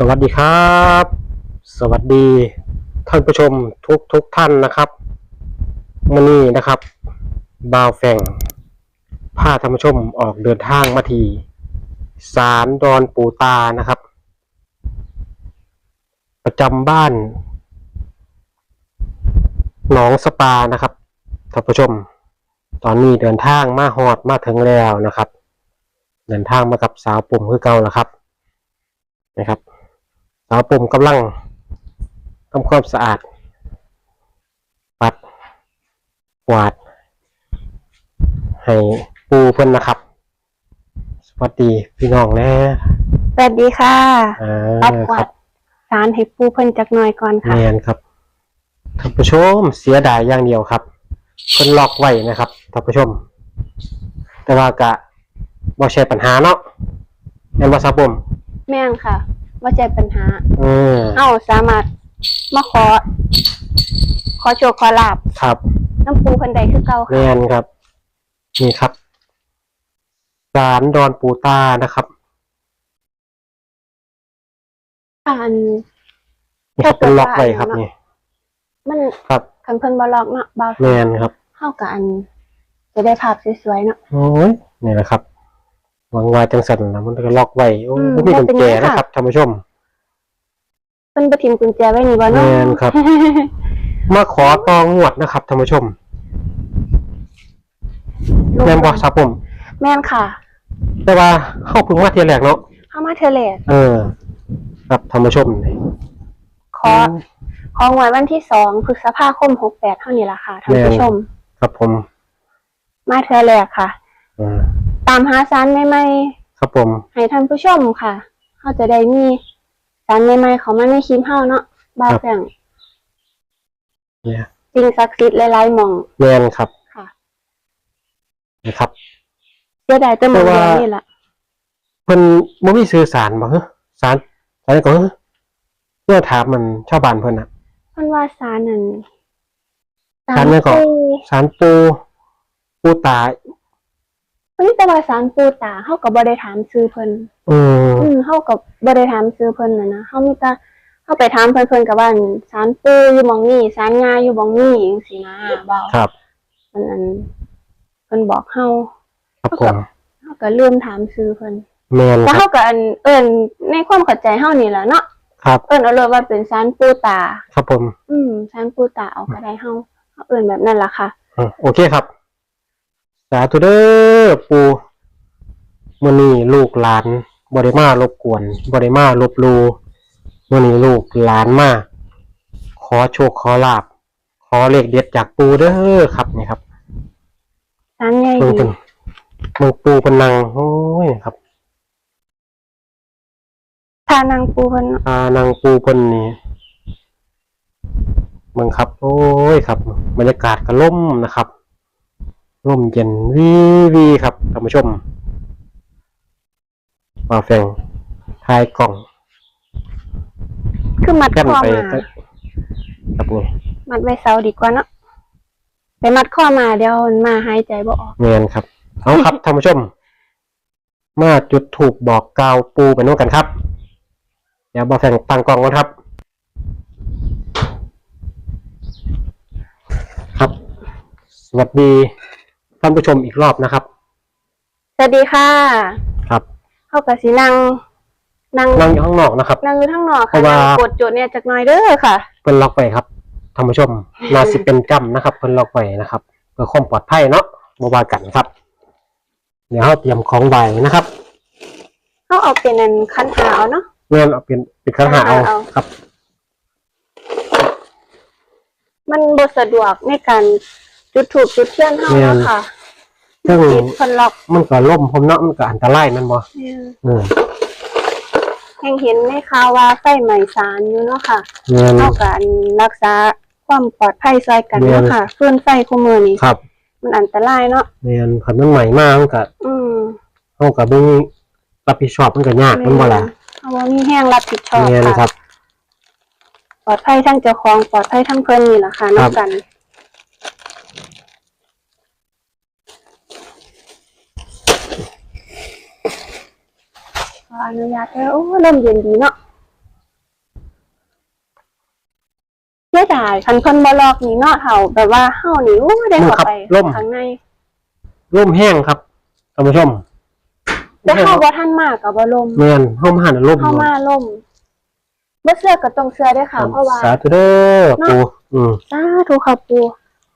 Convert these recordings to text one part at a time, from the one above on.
สวัสดีครับ สวัสดีท่านผู้ชมทุกทุกท่านนะครับมื่อนี้นะครับบ่าวแฝงพาท่านผู้ชมออกเดินทางมาที่ศาลดอนปูตานะครับ ประจำบ้านหนองสปานะครับท่านผู้ชม ตอนนี้เดินทางมาฮอดมาถึงแล้วนะครับ เดินทางมากับสาวปุ่มคือเก่าแล้วครับนะครับ สาวปุ่มกำลังทำความสะอาด ปัดกวาด ให้ปูเพิ่นนะครับ สวัสดีพี่น้องแนะสวัสดีค่ะอ่าปัดกควารัดบสารให้ปูเพิ่นจักหน่อยก่อนค่ะ เนียนครับท่านผู้ชมเสียดายอย่างเดียวครับเพิ่นล็อกไว้นะครับท่านผู้ชม แต่ว่ากะบ่ใช่ปัญหาเนาะแม่นบ่สาวปุ่ม แม่งค่ะ ว่าใจปัญหาเออเอ้าสามารถมาขอ ขอโชคขอลาบครับน้ำปูเพิ่นใดคือเก่าค่ะแมนครับ นี่ครับศาลดอนปูตานะครับอัน นี่ครับเป็นล็อกไว้ครับนี่มันครับ คันเพิ่นบ่ล็อกเนาะบ่าวแมนครับ เฮากับอัน จะได้ภาพสวยๆเนาะโอ้ยนี่แหละครับ หวังว่าจังสันนะมันก็ล็อกไว้โอ้อืมไม่มีกุญแจไม่เป็นไรค่ะ นะครับท่านผู้ชม เพิ่นบ่ทิ่มกุญแจไว้นี่บ่เนาะแม่นครับ มาขอตองวดนะครับท่านผู้ชมแม่นบ่ครับผม แม่นค่ะแต่ว่าเข้าเพึ่งมาเทียแรกเนาะเฮามาเทอแลกเออ ครับท่านผู้ชมนี่ขอของไว้วันที่2พฤษภาคม68เท่านี้ล่ะค่ะท่านผู้ชม ครับผมมาเทอแลกค่ะ อ่า ตามหาสารใหม่ๆครับผมให้ท่านผู้ชมค่ะเขาจะได้มีสารใหม่ๆเขามาในคลิปเฮาเนาะบ้าแฝงเนี่ยสิ่งศักดิ์สิทธิ์หลายๆหม่องแมนครับค่ะนะครับ เสียดายแต่หมองแต่ว่า เดียวนี่ล่ะเพิ่นบ่มีสื่อสารบ่ฮะสารสารก่อนฮะเพื่อถามมันชาวบ้านเพิ่นน่ะ เพิ่นว่าสารนั่นสารเนี่ยก่อนปูสารปูปูตา เฮ้ยแต่ว่าสารปูตาเฮาก็บ่ได้ถามชื่อเพิ่นอืมอืมเฮาก็บ่ได้ถามชื่อเพิ่นน่ะนะเฮามีแต่เฮาไปถามเพิ่นเพิ่นก็ว่าสารปูอยู่หม่องนี้สารงาอยู่หม่องนี้จังซี่นะเบาครับเพิ่นอันเพิ่นบอกเฮาครับผมเฮาก็ลืมถามชื่อเพิ่นแมนแล้วครัเขาบ ก็อันเอิญในความเข้าใจเฮานี่แหละเนาะครับ เอิญเอาเลยว่าเป็นซานปูตา ครับผมอืมซานปูตาเอาก็ได้เฮาเฮาเอิญแบบนั้นล่ะค่ะอะโอเคครับ สาธุเด้อปูมื้อนี้ลูกหลานบ่ได้มารบกวนบ่ได้มาลบหลู่มื้อนี้ลูกหลานมาขอโชคขอลาบขอเลขเด็ดจากปูเด้อครับนี่ครับซานใหญ่เบิ่งดีเพิ่นเบิ่งปูเพิ่นนั่งโอ้ยครับทานางปูเพิ่นเนาะอ่านางปูเพิ่นนี่เบิ่งครับ โอ้ยครับ บรรยากาศก็ล่มนะครับ ร่มเย็นวีวีครับท่านผู้ชมมาแฟงถ่ายกล่องคือมัดกันข้อไปมาตั้งครับนี่มัดไว้เสาดีกว่าเนาะไปมัดข้อมาเดี๋ยวมันมาหายใจบ่ออก เงียนครับ เอาครับท่านผู้ชม มาจุดถูกบอกกล่าวปูไปนู่นกันครับ เดี๋ยวบอแฟงตั้งกล้องก่อนครับ ครับ สวัสดี ท่านผู้ชมอีกรอบนะครับ สวัสดีค่ะครับเฮาก็สินั่งนั่งนั่งอยู่ข้างนอกนะครับนั่งอยู่ข้างนอกเพค่ะราะว่านั่งกดโจทย์เนี่ยจักหน่อยเด้อค่ะ เพิ่นล็อกไว้ครับท่านผู้ชมนาสิเป็นจำนะครับเพิ่นล็อกไว้นะครับเพื่อความปลอดภัยเนาะบ่ว่ากันครับ เดี๋ยวเราเตรียมของใบนะครับเฮาเอาเป็นอันคันหาเอาเนาะ เงินเอาเป็นเป็นข้างหาเอาเอา ครับ มันบ่สะดวกในการจุดถูกจุดเทียนเฮาแม่นเนาะค่ะ ซึ่งติดเพิ่นล็อกมันก็ล่มผมเนาะมันก็อันตรายแมันบ่เนี่ยเออแห่งเห็นในข่าวว่าไฟไหม้ศาลอยู่เนาะค่ะเงินเท่ากันรักษาความปลอดภัยซอยกันเนาะค่ะฟืนไฟคู่มือนี่ครับ มันอันตรายเนาะเงินคันมันใหม่มากมันก็อืมเฮาก็บ่มีรับผิดชอบมันก็ยากมันบ่ล่ะเพราะว่ามีแห้งรับผิดชอบเงินครัค่ะบปลอดภัยทั้งเจ้าของปลอดภัยทั้งเพิ่นนี่แหละค่ะครันอกบกัน อนุญาตเด้อโอ้ริ่มเย็นดีเนาะเสียดายคันคนบลอกนี่เนาะเห่าแบบว่าเฮานี่โอ้ได้เข้ไปข้างในร่มแห้งครับท่านผู้ชมแต่เข้าบ่ท่านมากกับ่ลมเมียนเข้ามาหันต์ร่มเข้ามาล่มบ่เสื้อกับตรงเสื้อได้ค่ะ เพราะว่า สาธุเด้อปูอืม สาธุค่ะปู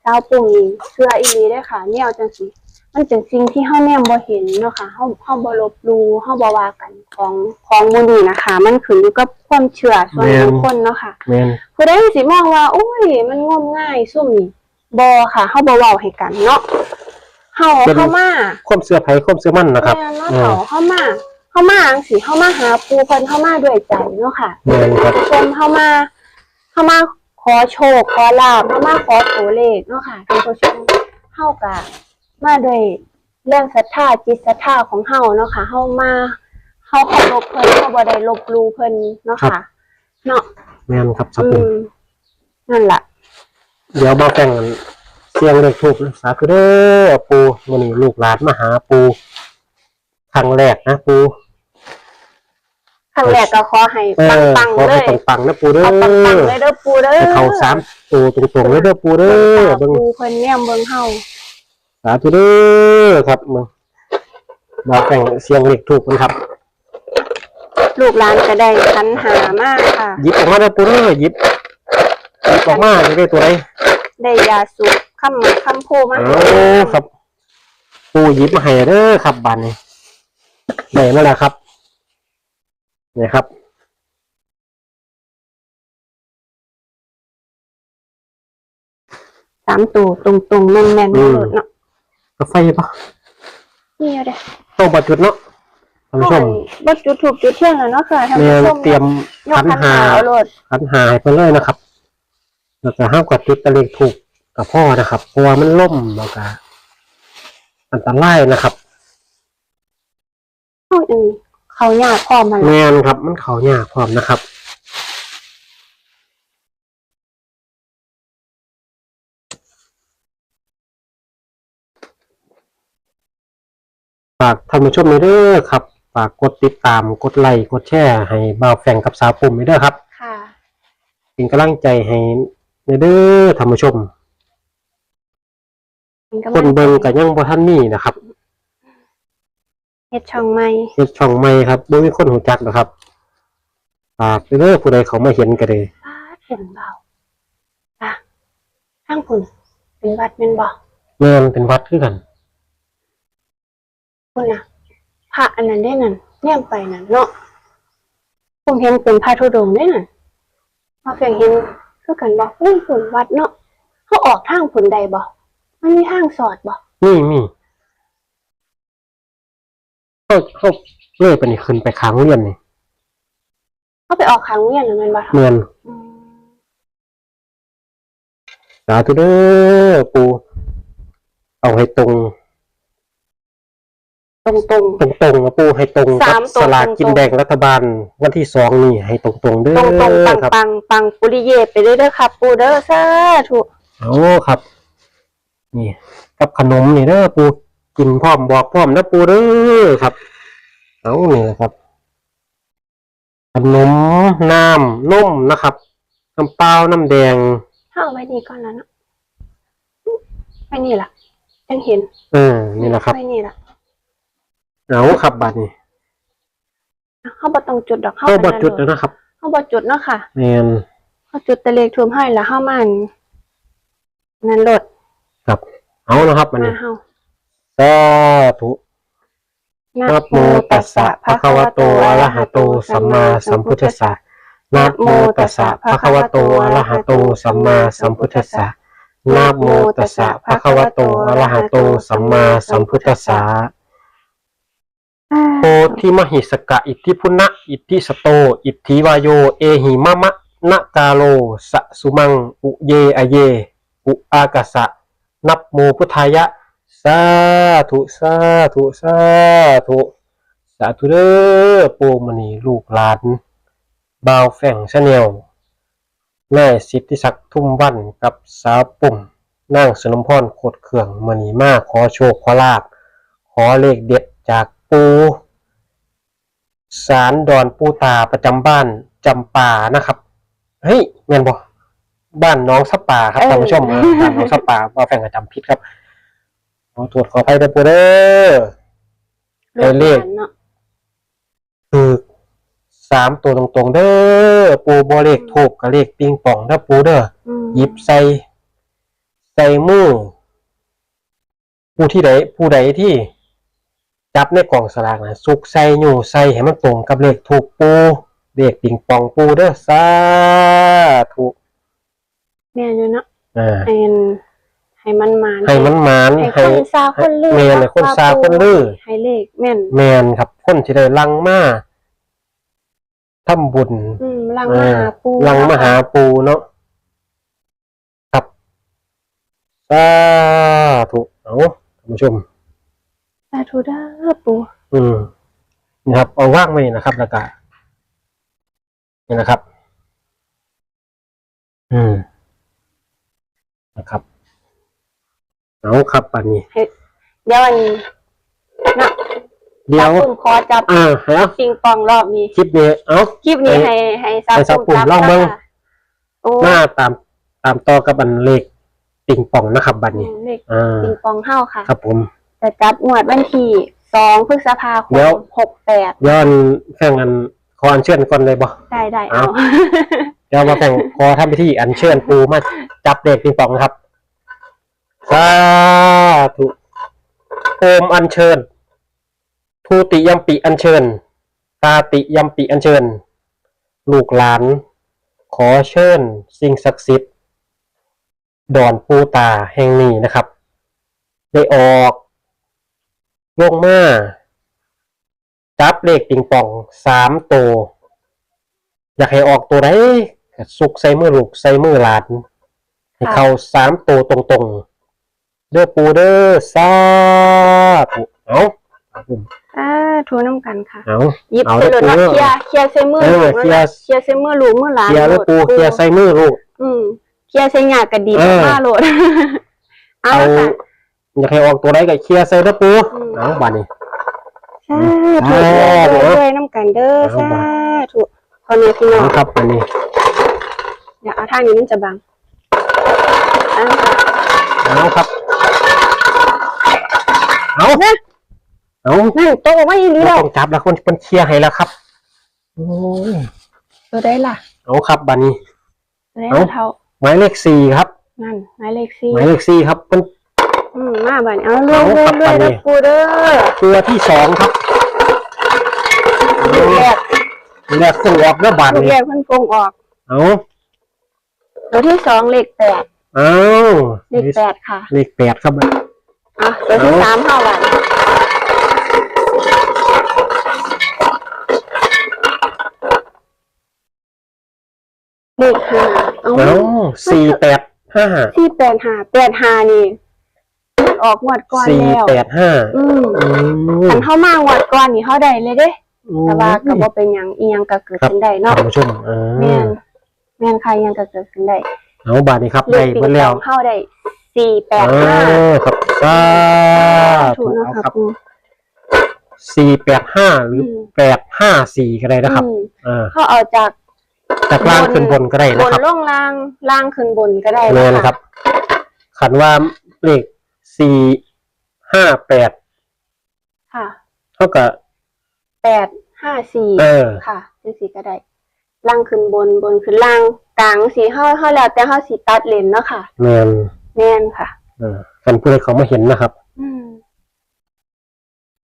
ชาวปุ่งนี่เสื้ออีนี้ได้ค่ะเนี่ยเอาจังสิ มันเป็นสิ่งที่เฮาแนมบ่เห็นเนาะค่ะเฮาเฮาบ่ลบหลู่เฮาบ่ว่ากันของของหมู่นี้นะคะ มันขึ้นอยู่กับความเชื่อส่วนบุคคลเนาะค่ะแม่นผู้ใดสิมองว่าโอ้ย มันงมง่ายซุ่มนี่บ่ค่ะเฮาบ่เว้าให้กันเนาะเฮาเข้ามาความเสื้อไผความเสื้อมันนะครับแม่นเนาะเขาเข้ามาเข้ามาจังซี่เข้ามาหาปูเพิ่นเข้ามาด้วยใจเนาะค่ะแม่นครับชมเข้ามาเข้ามาขอโชคขอลาบเข้ามาขอตัวเลขเนาะค่ะท่านผู้ชมเฮากะ มาด้วยเรื่องศรัทธาจิตศรัทธาของเฮาเนาะค่ะเฮามาเฮาเคารพเพิ่นเฮาบ่ได้ลบหลู่เพิ่นเนาะค่ะ เนาะแม่นครับสาอืธุมนั่นล่ะ เดี๋ยวบ่แต่งกันเสียงเลขทูปสาธุเด้อปูมื้อนี้ลูกหลานมาหาปูครั้งแรกนะปู ครั้งแรกก็ขอให้เออปังขอๆเลให้ยปังๆนะปูเด้อเอาปังๆเลยเด้อปูเด้อให้เข้าสามตัวตรงๆเลยเด้อปูเด้อเบิ่งปูเพิ่นแนมเบิ่งเฮา สาธุเด้อครับมึงมาแต่งเสียงเลขทูปกันครับ ลูกหลานก็ได้คันหามากค่ะ หยิบออกมาเด้อปูเด้อหยิบหยิบออกมาจะได้ตัวใดได้ยาสูบคำคำโพมาเอ้าครับ ปูหยิบมาให้เด้อครับบัดนี้ได้มาแล้วครับนี่ครับสามตัวตรงตรงๆแม่นแม่นอืมเนาะ กาแฟปะนี่เอาเด้อต้องบัดจุดเนาะท่านผู้ชมบ่จุดถูกจุดเที่ยงแล้วเนาะค่ะท่านเรีผู้ยนชมเตรียมยกขันคันหาหาเอาโลดขันหายไปเลยนะครับแล้วก็ห้ามกดจุดตะเลขถูกกับพ่อนะครับเพราะว่ามันล่มแล้วก็อันตรายนะครับเอาอันนี้เขายากพร้อมมาแมแล้วนครับ มันเขายากพร้อมนะครับ ฝากท่านผู้ชมเลยเด้อครับ ฝากกดติดตามกดไลค์กดแชร์ให้บ่าวแฟงกับสาวปุ่มเลยเด้อครับ ค่ะ เป็นกำลังใจให้เด้อท่านผู้ชมมันก็คนเบิ่งก็ยังบ่ทันมีนะครับเฮ็ดช่องใหม่ เฮ็ดช่องใหม่ครับบ่มีคนรู้จักนะครับฝากเด้อผู้ใดเขามาเห็นก็ได้ฟาดเป็นเบาอะทางคุณเป็นวัดเป็นบ่แม่นเป็นวัดคือกัน คุณน่ะพระอันนั้นได้นั่นแนมไปนั่นเนาะผมเห็นเป็นพระธุดงค์ได้นั่นมาเพียงเห็นคือกันบ่เฮ้ยผลวัดเนาะเขาออกทางผลใดบ่มันมีทางสอดบ่นี่มีเขาเขาเลื่อยไปนี่ขึ้นไปค้างเรียนนี่เขาไปออกครั้งเรียนหรือมันบ่ทำแม่นอืมสาธุเด้อปูเอาให้ตรง ตรงตรง ตรงๆนะปูให้ตรงกัสาบมตัว สลากกินตรงๆแบ่งรัฐบาล วันที่สองนี่ให้ตรงตรงๆเด้ๆตรงตรงๆปังอครับปังปังปุริเยไปเด้อเด้อครับปูเด้อสาธุเอาครับ นี่ กับขนมนี่เด้อปูกินพร้อมบอกพร้อมนะปูเด้อครับเอานี่นะครับ ขนมน้ำนมนะครับน้ำเปล่าน้ำแดงเอาไว้นี่ก่อนแล้วเนาะไว้นี่ล่ะจังเห็นเออนี่นะครับ ไว้นี่ล่ะ เอาครับบัดนี้เขาบ่ต้องจุดดอกเขาเข้าไปบัดนั่นจุดโลแล้วนะครับ เขาบ่จุดเนาะค่ะแมนเขาจุดแตะเลขทุ่มให้แล้วเฮามันนั่นโลดครับ เอานะครับมันมานี้เฮาสาธุนะโมตัสสะภะคะวะโตอะระหะโตสัมมาสัมพุทธัสสะนะโมตัสสะภะคะวะโตอะระหะโตสัมมาสัมพุทธัสสะนะโมตัสสะภะคะวะโตอะระหะโตสัมมาสัมพุทธัสสะ โพธิมหิสกะ อิทธิพุนะอิทธิสโต อิทธิวายโย เอหิมะมะนะกาโล สะสุมัง อุเยอเย อุอากาสะ นับโมพุทธายะ สาธุ สาธุ สาธุ สาธุเด้อปูมณีลูกหลานบาวแฝงชาแนลแม่สิทธิศักดิ์ทุ่มวันกับสาวปุ่มนางสนมพรโคดเขื่องมณีมากขอโชคขอลาบขอเลขเด็ดจาก ปูสารดอนปูตาประจำบ้านจำป่านะครับ เฮ้ยแม่นบ่บ้านน้องสปาครับเออท่านผู้ชมเออบ้านน้องสปาว่าแฟนกระจำผิดครับขอตรวจขออภัยด้วยปูเด้อลูกเลขหลานเนาะคือสามตัวตรงๆเด้อปูบอเลขถูกกับเลขปิงปองเด้อปูเด้ออืมหยิบใส่ใส่มือผู้ที่ใดผู้ใดที่ จับในกล่องสลากนะสุกใส่อยู่ใส่ให้มันตรงกับเลขถูกปูเลขปิงปองปูเด้อสาธุแม่นอยู่เนาะอ่าให้มันให้มันมานให้มันหมานให้ให้คนซาคนลือแม่นให้คนซาคนลือให้เลขแม่นแมนครับ คนที่ได้ลังมาทำบุญอืมลังมาหาปูลังมาหาปูเนาะครับสาธุเอาท่านผู้ชม สาธุเด้อปูอืมนะครับ เอาว่างไว้นะครับแล้วก็นี่นะครับ อืมนะครับเอาครับอันนี้เดี๋ยวอันนี้นะเดี๋ยวสาวปุ่มขอจับอ่าฮะปิงปองรอบนี้ คลิปนี้ เอาคลิปนี้ให้ให้ให้สาวให้สาวปุ่ปุ่มมลองเบิ่งค่ะโอ้หน้าตามตามต่อกับอันเลขปิงปองนะครับ บัดนี้เลขอ่าปิงปองเฮ้าค่ะ ครับผม จะจับงวดวันที่สองพฤษภาคเดี๋มยว หกแปดย้อนแข่งกันขออันเชิญก่อนเลยบ่ ได้ได้เอา เอา เดี๋ยวมาแข่งขอทำพิธีอันเชิญปูมาจับเด็กปิงปองนะครับสาธุโอมอันเชิญ ทูติยัมปิอันเชิญ ตาติยัมปิอันเชิญ ลูกหลาน ขอเชิญ สิ่งศักดิ์สิทธิ์ ดอนปูตาแห่งนี้นะครับ ได้ออก ลงมาจับเลขปิงปองสามตัวอยากให้ออกตัวไหนก็สุกใส่มือลูกใส่มือหลานให้เขาสามตัวตรงๆ เด้อปูเด้อสาธุเอาครับผมอ่าทูน้ำกันค่ะ เอาหยิบเอาไปเด้อเลยปูเนาะเด้อเคลียร์เคลียร์ใส่มือเออลูกเคลียร์เคลียร์ใส่มือลูกมือหลานเคลียร์แล้วปูโลดเคลียร์ใส่มือลูกอืมเคลียร์ใส่หยากระดีเออมาโหลดเอาเอาละค่ะอยากให้ออกตัวไหนก็เคลียร์ใส่เด้อปูอืมเอาบานนี้ สาธุเอาด้วยด้วยน้ำกันเด้อเอาสาบ่ธุพอแม่พี่น้องเอาครับบานนี้เดี๋ยวเอาทางนี้มันจะบังเอาค่ะเอาครับเอาเอานั่นโตะว่าอย่างนี้เราแล้วต้องจับแล้วคนคนเคลียร์ให้แล้วครับโอ้ยตัวได้ล่ะเอาครับบานนี้ ตัวได้เอ้าเท่าหมายเลขสี่ครับ นั่นหมายเลขสี่หมายเลขสี่ครับเป็น อืมมาบัดนี้เอาเรื่อยเอาเรื่ครัอยบเรื่อยบัดนี้นะปูเด้อตัวที่สองครับลูกแรกแรกส่งออกแล้วบาทลูกนี่แรกเพิ่นฟงออกเอาตัวที่สองเลขแปดเอาเลขแปดค่ะเลขแปดครับ อะตัวที่เอาสามเท่าไหร่เลขห้าเอาเอาสี่แปดห้าที่แปดห้าแปดห้านี่มัน ออกงวดก่อนสี่แล้ว แปดห้าอืมอืมคันเข้ามางวดก่อนนี่เขาได้เลยเด้ แต่ว่าก็บ่เป็นหยังอีหยังก็เกิดขึ้นได้เนาะท่านผู้ชมเอแม่อนแม่นใครยังก็เกิดขึ้นได้เอาบาทนี้ครับเลได้ขปิงเบิดปแล้วองเข้าได้สี่แปดเอห้าอครับสาถูธุกนะเอาคะครับปูสี่แปดห้าหรืออมแปดห้าสี่ก็ได้นะครับอืมเออเขาเอาจากจากล่างขึ้นบนก็ได้บนะนครับ ล่องล่างล่างขึ้นบนก็ได้แม่นะนะครัคะบขันว่าเลข สี่ห้าแปดค่ะเท่ากับ แปดห้าสี่เออ ค่ะจังสี่ก็ได้ล่างขึ้นบนบนขึ้นล่างกลางสีเฮาเฮาแล้วแต่เฮาสิตัดเลนเนาะค่ะ แมนแม่นค่ะ เออกันเพื่อเขามาเห็นนะครับ อืม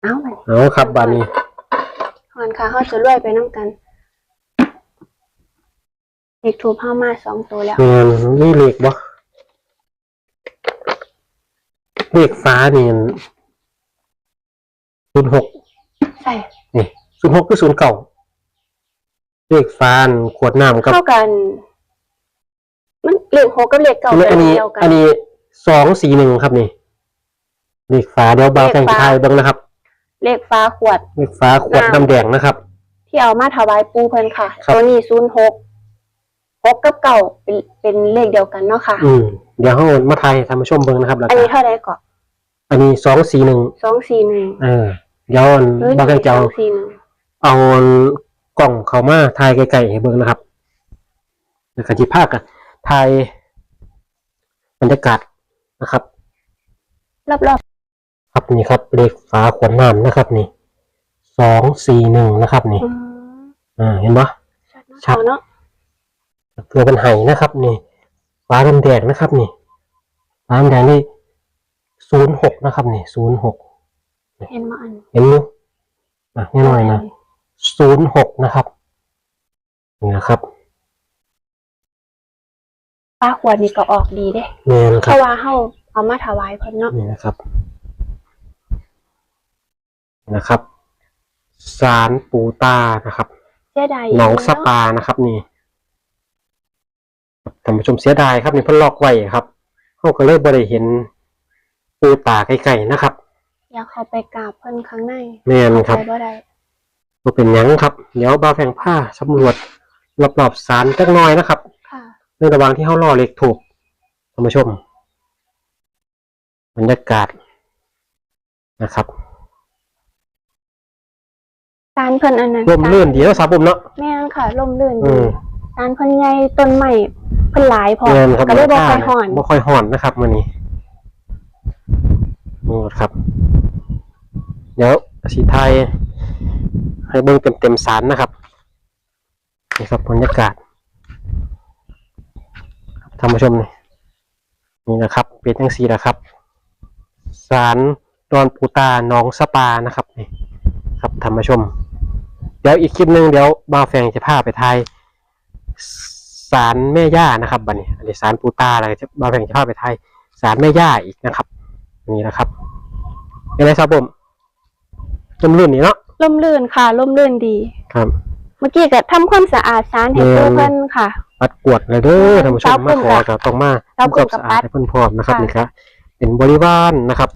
เอาไปเอาครับบานนี้หอนค่ะเขาจะรวยไปน้ำกันเด็กถูกเข้ามาสองตัวแล้ว แมนนี่เลขบ่ เลขฟ้านี่ศูนย์หกใช่นี่ศูนย์หกคือศูนย์เก่าเลขฟ้าอันขวดน้ำกับเท่ากัน มันเลขหกกับเลขเก่าอันนี้เป็นเดียวกัอันนี้สองสี่หนึ่งครับนี่เลขฟ้าเดี๋ยวเบาแต่งไทายเบ้างนะครับเลขฟ้าขวด เลขฟ้าขวดน้ำแดงนะครับ ที่เอามาถวายปูเพิ่นค่ะ ครับ ตัวนี้ศูนย์หก หกกับเก่าเป็นเป็นเลขเดียวกันเนาะค่ะ อืมเดี๋ยวเขามาไทายท่านผู้ชมเบิ่งนะครับแล้วอันก็นี้เท่าไรก่อนอันนี้สองสี่หนึ่งสองสี่หนึ่งเออเดี๋ยวอันเอ้ยบางแกสจะอเอางสี่หนึ่งเอากล่องเขามาทายไกลๆให้เบิ่งนะครับแล้วก็จิภาคกันถ่ายบรรยากาศนะครับรอบครับนี่ครับ เลขฝาขวดน้ำนะครับ นี่สองสี่หนึ่งนะครับ นี่ ๆอืมอ่าเห็นปะ ชัดเนาะชัด เพื่อเป็นไห้นะครับนี่ฟ้าลมแดงนะครับนี่ฟ้าลมแดงนี่ศูนย์หกนะครับนี่ศูนย์หกเห็นมาอันเห็นมั้ยอะนิดหน่อยนะศูนย์หกนะครับนี่นะครับปลาขวดนี่ก็ออกดีเด้แมนเพครับราะว่าเฮาเอามาถวายเพิ่นเนาะนี่นะครับนะครับสารปูตานะครับเสียดายหนองสปานะครับ นี่ครับ ท่านผู้ชมเสียดายครับนี่เพิ่นล็อกไว้ครับเขาก็เลยบ่ได้เห็นปูตาไกลๆนะครับ อยากเข้าไปกราบเพิ่นข้างในแม่นครับไปบ่ได้บ่เป็นหยังครับ เดี๋ยวบ่าวแฝงผ้าสำรวจรอบๆสารจักหน่อยนะครับ ค่ะ ในระหว่างที่เขารอเลขถูกท่านผู้ชมบรรยากาศนะครับตานเพิ่นอันนั้นร่มรื่นดีแล้วสาวปุ่มเนาะแม่นค่ะร่มรื่นอืดีม ตานเพิ่นใหญ่ต้นไม้เพิ่นหลายพอเงินครับก็เลยบ่ค่อยฮ้อนบ่ค่อยห่อนนะครับมื้อนี้นี่ครับ เดี๋ยวสีไทยให้เบิ่งเต็มๆสารนะครับนี่ครับบรรยากาศครับท่านผู้ชมนี่นี่นะครับ เป็นจังซี่นะครับสารดอนปูตาหนองสปานะครับนี่ครับท่านผู้ชม เดี๋ยวอีกคลิปหนึ่งเดี๋ยวบ่าวแฟงจะพาไปทาย สารแม่ย่านะครับบัดนี้อันนี้สารปูตาอะไรจะบ่าวแฟงจะพาไปทายสารแม่ย่าอีกนะครับ นี่นะครับเป็นไรครับผมจมรุ่นนี้เนาะร่มรื่นค่ะร่มรื่นดี ครับ เมื่อกี้ก็ทำความสะอาดศาลให้แม่นเพื่อเพิ่นค่ะ ปัดกวดเลยเด้อท่านผู้ชมเจ้ามาเพิ่นขอก็ก็ต้องมาเจ้าทำคเพิ่วานมก็สะอาดปัดให้เพิ่นพร้อมนะครับค่ะนี่ครับเป็นบริวารนะครับ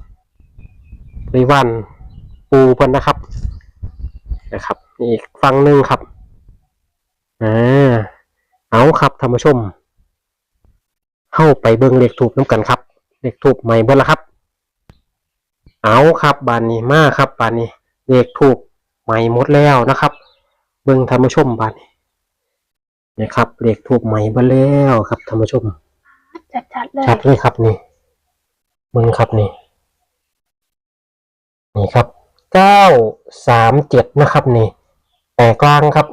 บริวารปูเพิ่นนะครับ นะครับนี่อีกฝั่งหนึ่งครับอ่า เอาครับท่านผู้ชมเข้าไปเบิ่งเลขถูกน้ำกันครับเลขถูกใหม่เบิ่ละครับ เอาครับบานนี้มาครับบานนี้เลขถูกใหม่หมดแล้วนะครับ เบิ่งท่านผู้ชมบานนี้นะครับเลขถูกใหม่เบิ่แล้วครับท่านผู้ชมชัดๆเลยชัดเลยครับนี่มึงครับนี่นี่ครับเก้าสามเจ็ดนะครับนี่แปลกล่างครับ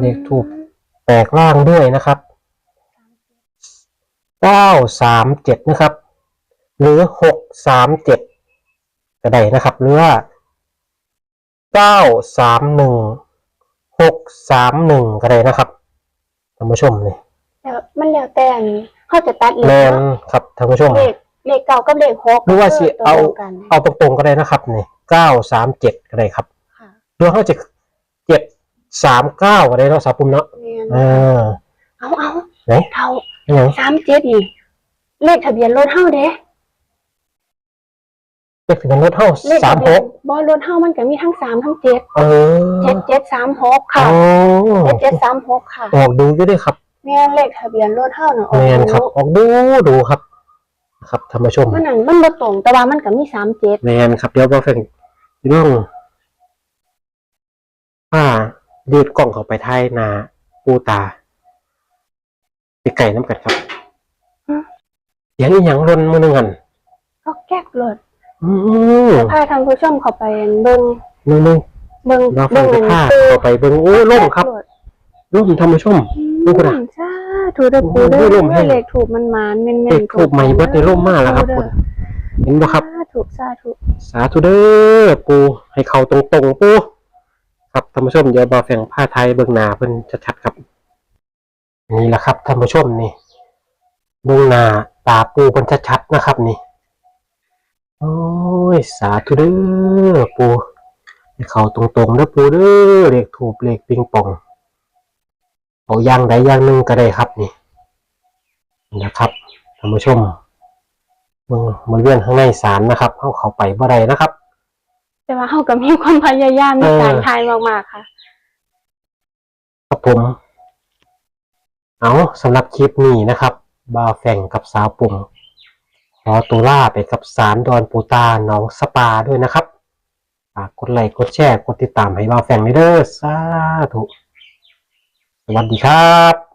เลขถูก แปลกล่างด้วยนะครับเก้าสามเจ็ดนะครับ หรือหกสามเจ็ดก็ได้นะครับ หรือว่าเก้าสามหนึ่งหกสามหนึ่งก็ได้นะครับท่านผู้ชมนี่แต่มันแล้วแต่อันเขาจะตัดเลแมขนเนาะครับท่านผู้ชม เลขเลขเก่ากับเลขหกหรือว่าสิตัวเอาดียวกันเอาตรงๆก็ได้นะครับนี่เก้าสามเจ็ดก็ได้ครับ ค่ะหรือเขาจะเจ็ด สามเก้าก็ได้เนาะสาวปุ่มเนาะแม่นเออเอาเอาไหนเท่าเป็นหยังสามเจ็ดนี่เลขทะเบียนรถเฮาเด้เลขถึงรถเท่าเลขสาทะมเบีหยนกบ่รถเฮามันก็มีทั้งสามทั้งเจ็ดเออเจ็ดเจ็ดสามหกอ๋ค่ะอเจ็ดเจ็ดสามหกค่ะออกดูอยู่ด้วยครับแม่นเลขทะเบียนรถเฮาน่ะอแมอกนครับรู้ออกดูดูครับ ครับท่านผู้ชม มันนั่นมันบ่ตรงแต่ว่ามันก็มีสามเจ็ด แมนครับเดี๋ยวบอเฟงเรื่องผ้า ยืดกล่องเข้าไปท้ายหนาปูตาไปไก่น้ำกันครับเสียงอหย่างรนมือหนึ่งหันก็แก๊กรถอืมพาท่านผู้ชมเข้าไปเบิ่งหนึ่งหนึ่งเบิ่งเราฟัเบิ่งงจะอันผ้าปูเข้าไปเบิ้งโอ้ยล่มครับล่มท่านผู้ชมดูกระดาษอืมจ้าถูกเด้อปูเด้โอ้อยร่มแห้งเลขถูกมันหมานแม่นๆเลขถูกใหม่เบิดในร่มมากแล้วครับเด้อคุณเห็นบ่ครับ สาธุสาธุสาธุเด้อปูให้เข้าตรงๆปู ครับท่านผู้ชมเดี๋ยวบอแฝงผ้าไทยเบื้องหน้าเพิ่นชัดๆครับ นี่แหละครับท่านผู้ชมนี่เบื้องหน้าตาปูเพิ่นชัดๆนะครับนี่โอ้ยสาธุเด้อปูให้เขาตรงๆเด้อปูเด้อเลขถูกเลขปิงปองเอาอย่างใดอย่างหนึ่งก็ได้ครับนี่นะครับท่านผู้ชมเมืองบริเวณข้างในศาลนะครับเข้าเข้าไปบ่ได้นะครับ แต่ว่าเฮาก็มีความพยายามในเออการทายมากๆค่ะ ครับผม เอาสำหรับคลิปนี้นะครับ บาวแฝงกับสาวปุ่มขอตัวล่าไปกับสารดอนปูตาหนองสปาด้วยนะครับฝากกดไลค์กดแชร์กดติดตามให้บาวแฝงด้วยเด้อสาธุสวัสดีครับ